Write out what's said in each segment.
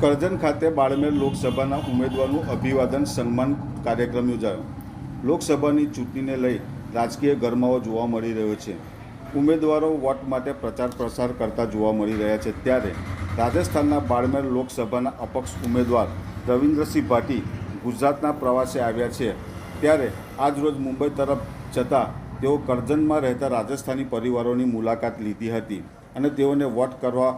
કરજણ ખાતે બાળમેર લોકસભાના ઉમેદવારનું અભિવાદન સન્માન કાર્યક્રમ યોજાયો. લોકસભાની ચૂંટણીને લઈ રાજકીય ગરમાવો જોવા મળી રહ્યો છે. ઉમેદવારો વોટ માટે પ્રચાર પ્રસાર કરતા જોવા મળી રહ્યા છે. ત્યારે રાજસ્થાનના બાળમેર લોકસભાના અપક્ષ ઉમેદવાર રવિન્દ્રસિંહ ભાટી ગુજરાતના પ્રવાસે આવ્યા છે. ત્યારે આજરોજ મુંબઈ તરફ જતાં તેઓ કરજણમાં રહેતા રાજસ્થાની પરિવારોની મુલાકાત લીધી હતી અને તેઓને વોટ કરવા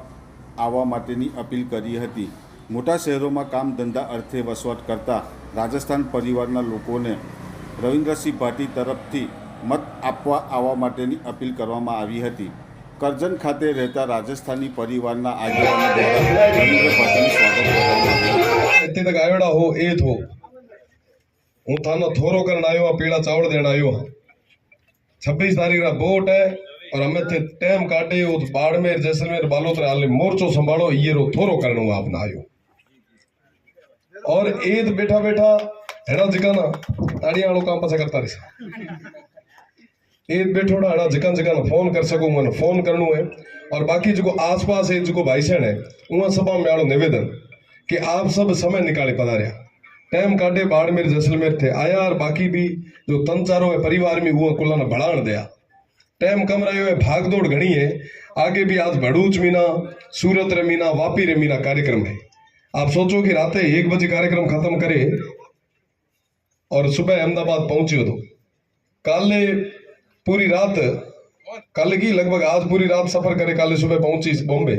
આવવા માટેની અપીલ કરી હતી. મોટા શહેરોમાં કામ ધંધા અર્થે વસવાટ કરતા રાજસ્થાન પરિવારના લોકોને રવિન્દ્રસિંહ ભાટી તરફથી મત આપવા આવવા માટેની અપીલ કરવામાં આવી હતી કરજણ ખાતે રહેતા રાજસ્થાની પરિવારના આગેવાનો દ્વારા રવિન્દ્ર ભાટીનું સ્વાગત કરવામાં આવ્યું હતું. हिते तक आयोड़ा हो ए थो हूं थानो थोरो करण आयो आ पीला चावल देण आयो आ छब्बीस तारीख रा वोट है और हमें थे टाइम काटे उस बाड़मेर जैसलमेर बालोतरा हाले मोर्चो संभालो ये रो थोरो करण हूं आपने आयो और ईद बैठा बैठा हेड़ा जिकाना ताड़ियां वालों काम पासे करता रही ईद बैठोड़ा हेड़ा जिकान जिकान फोन कर सकूं मैंने फोन करनो है और बाकी जो आसपास है जो भाई सैन है उहा सभा में आड़ो निवेदन कि आप सब समय निकाले पधारिया टाइम काटे बाड़मेर जैसलमेर थे आया और बाकी भी जो तन चारो है परिवार में वो कुल्ला ने बढ़ाण दिया टाइम कम रहो है भाग दौड़ घनी है आगे भी आज भड़ूच मीना सूरत रे मीना वापी रे मीना कार्यक्रम है आप सोचो कि रात एक बजे कार्यक्रम खत्म करे और सुबह अहमदाबाद पहुंचे तो कल पूरी रात कल की लगभग आज पूरी रात सफर करे कल सुबह पहुंची बॉम्बे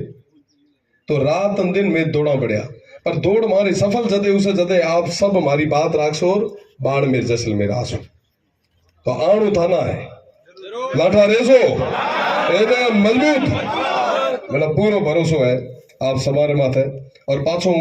तो रात अन दिन में दौड़ा पड़िया पर दौड़ मारी सफल जदे उसे जदे आप सब हमारी बात राखसो और बाड़मेर जैसलमेर आसो तो आणु थाना है लाठा रेसो एकदम मजबूत मेरा पूरो भरोसो है आप समारे माथे और पाछो